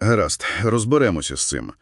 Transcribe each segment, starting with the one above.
Гаразд, розберемося з цим.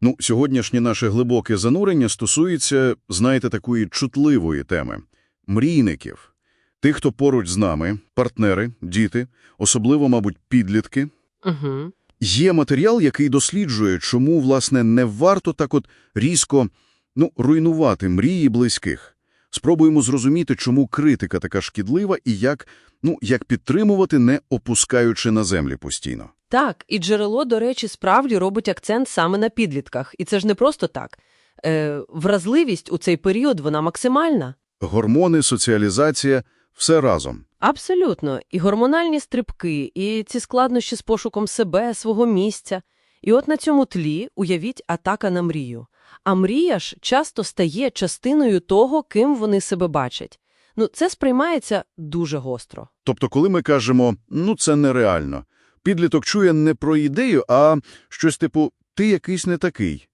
Ну, сьогоднішнє наше глибоке занурення стосується, знаєте, такої чутливої теми – мрійників. Тих, хто поруч з нами, партнери, діти, особливо, мабуть, підлітки. Угу. Є матеріал, який досліджує, чому, власне, не варто так от різко, ну, руйнувати мрії близьких. Спробуємо зрозуміти, чому критика така шкідлива і як, ну, як підтримувати, не опускаючи на землі постійно. Так, і джерело, до речі, справді робить акцент саме на підлітках. І це ж не просто так. Е, вразливість у цей період, вона максимальна. Гормони, соціалізація – все разом. Абсолютно. І гормональні стрибки, і ці складнощі з пошуком себе, свого місця. І от на цьому тлі уявіть атака на мрію. А мрія ж часто стає частиною того, ким вони себе бачать. Ну, це сприймається дуже гостро. Тобто, коли ми кажемо «ну, це нереально», підліток чує не про ідею, а щось типу «ти якийсь не такий».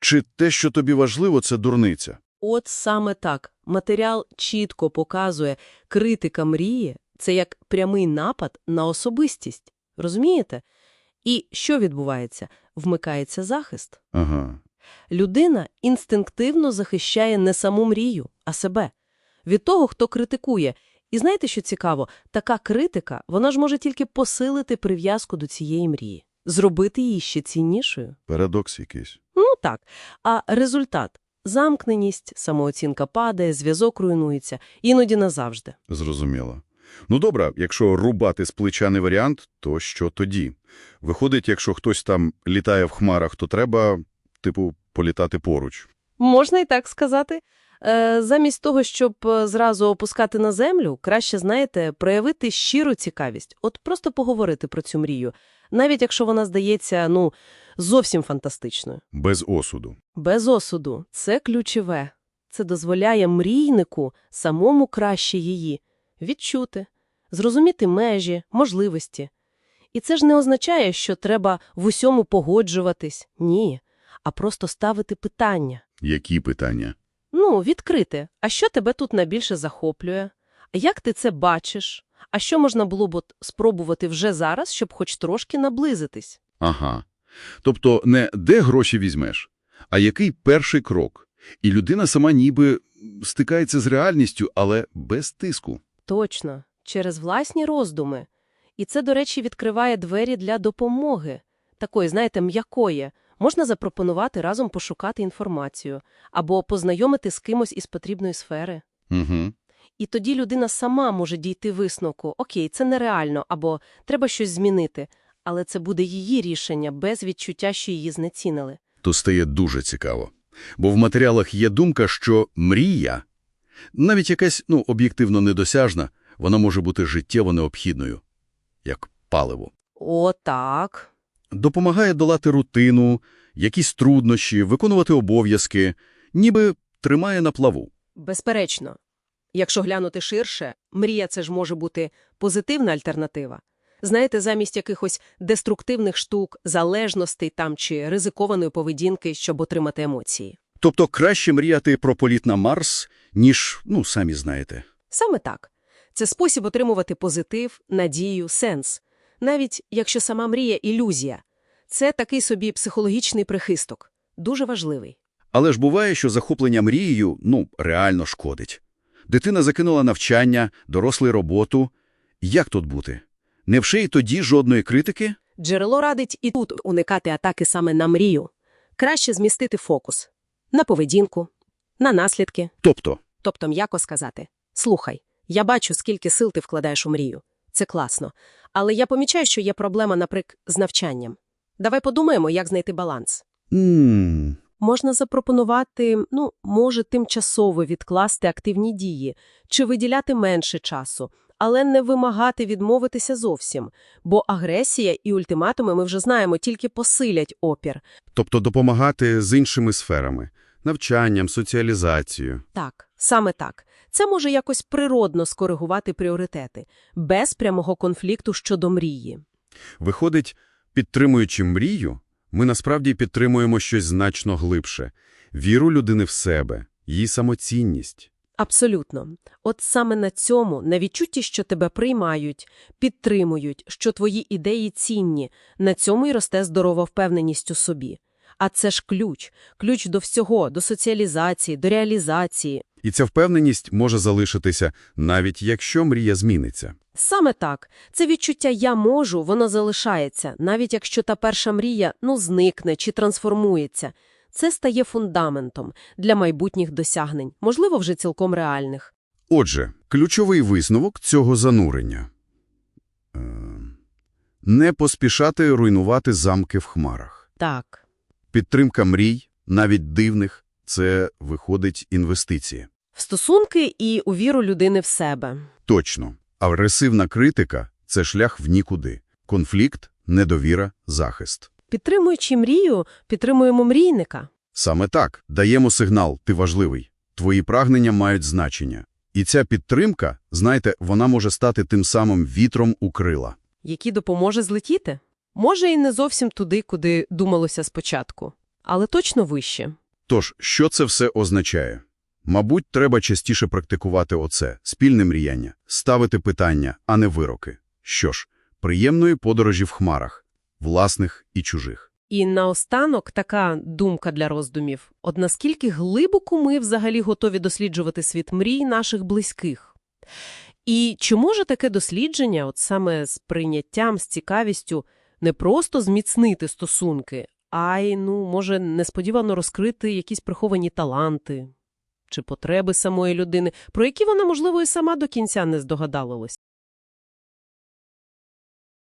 Чи те, що тобі важливо, це дурниця? От саме так. Матеріал чітко показує, критика мрії – це як прямий напад на особистість. Розумієте? І що відбувається? Вмикається захист. Ага. Людина інстинктивно захищає не саму мрію, а себе. Від того, хто критикує. І знаєте, що цікаво? Така критика, вона ж може тільки посилити прив'язку до цієї мрії, зробити її ще ціннішою. Парадокс якийсь. Ну так. А результат – замкненість, самооцінка падає, зв'язок руйнується, іноді назавжди. Зрозуміло. Ну добре, якщо рубати з плеча не варіант, то що тоді? Виходить, якщо хтось там літає в хмарах, то треба, типу, політати поруч. Можна і так сказати. Е, замість того, щоб е, зразу опускати на землю, краще, знаєте, проявити щиру цікавість. От просто поговорити про цю мрію, навіть якщо вона здається, ну, зовсім фантастичною. Без осуду. Без осуду. Це ключове. Це дозволяє мрійнику самому краще її відчути, зрозуміти межі, можливості. І це ж не означає, що треба в усьому погоджуватись. Ні. А просто ставити питання. Які питання? Ну, відкрити. А що тебе тут найбільше захоплює? А як ти це бачиш? А що можна було б спробувати вже зараз, щоб хоч трошки наблизитись? Ага. Тобто не де гроші візьмеш, а який перший крок. І людина сама ніби стикається з реальністю, але без тиску. Точно, через власні роздуми. І це, до речі, відкриває двері для допомоги. Такої, знаєте, м'якої. Можна запропонувати разом пошукати інформацію або познайомити з кимось із потрібної сфери. Угу. І тоді людина сама може дійти висновку «Окей, це нереально» або «треба щось змінити», але це буде її рішення без відчуття, що її знецінили. То стає дуже цікаво. Бо в матеріалах є думка, що мрія, навіть якась, ну, об'єктивно недосяжна, вона може бути життєво необхідною, як паливо. О, так. Допомагає долати рутину, якісь труднощі, виконувати обов'язки, ніби тримає на плаву. Безперечно. Якщо глянути ширше, мрія – це ж може бути позитивна альтернатива. Знаєте, замість якихось деструктивних штук, залежностей там чи ризикованої поведінки, щоб отримати емоції. Тобто краще мріяти про політ на Марс, ніж, ну, самі знаєте. Саме так. Це спосіб отримувати позитив, надію, сенс. Навіть якщо сама мрія – ілюзія. Це такий собі психологічний прихисток. Дуже важливий. Але ж буває, що захоплення мрією, ну, реально шкодить. Дитина закинула навчання, дорослий роботу. Як тут бути? Невже й тоді жодної критики? Джерело радить і тут уникати атаки саме на мрію. Краще змістити фокус. На поведінку, на наслідки. Тобто, Тобто м'яко сказати «Слухай, я бачу, скільки сил ти вкладаєш у мрію. Це класно. Але я помічаю, що є проблема, наприклад, з навчанням. Давай подумаємо, як знайти баланс. м Можна запропонувати, ну, може, тимчасово відкласти активні дії чи виділяти менше часу, але не вимагати відмовитися зовсім, бо агресія і ультиматуми, ми вже знаємо, тільки посилять опір. тобто допомагати з іншими сферами – навчанням, соціалізацією. Так, саме так. Це може якось природно скоригувати пріоритети, без прямого конфлікту щодо мрії. Виходить, підтримуючи мрію, ми насправді підтримуємо щось значно глибше – віру людини в себе, її самоцінність. Абсолютно. От саме на цьому, на відчутті, що тебе приймають, підтримують, що твої ідеї цінні, на цьому й росте здорова впевненість у собі. А це ж ключ. Ключ до всього, до соціалізації, до реалізації. І ця впевненість може залишитися, навіть якщо мрія зміниться. Саме так. Це відчуття «я можу», воно залишається, навіть якщо та перша мрія, ну, зникне чи трансформується. Це стає фундаментом для майбутніх досягнень, можливо, вже цілком реальних. Отже, ключовий висновок цього занурення е, – не поспішати руйнувати замки в хмарах. Так. Підтримка мрій, навіть дивних – це, виходить, інвестиції. В стосунки і у віру людини в себе. Точно. Агресивна критика – це шлях в нікуди. Конфлікт, недовіра, захист. Підтримуючи мрію, підтримуємо мрійника. Саме так. Даємо сигнал «ти важливий». Твої прагнення мають значення. І ця підтримка, знаєте, вона може стати тим самим вітром у крила. який допоможе злетіти. Може, і не зовсім туди, куди думалося спочатку, але точно вище. Тож, що це все означає? Мабуть, треба частіше практикувати оце – спільне мріяння, ставити питання, а не вироки. Що ж, приємної подорожі в хмарах, власних і чужих. І наостанок така думка для роздумів. От наскільки глибоко ми взагалі готові досліджувати світ мрій наших близьких? І чи може таке дослідження, от саме з прийняттям, з цікавістю, не просто зміцнити стосунки, а й, ну, може, несподівано розкрити якісь приховані таланти чи потреби самої людини, про які вона, можливо, і сама до кінця не здогадалась?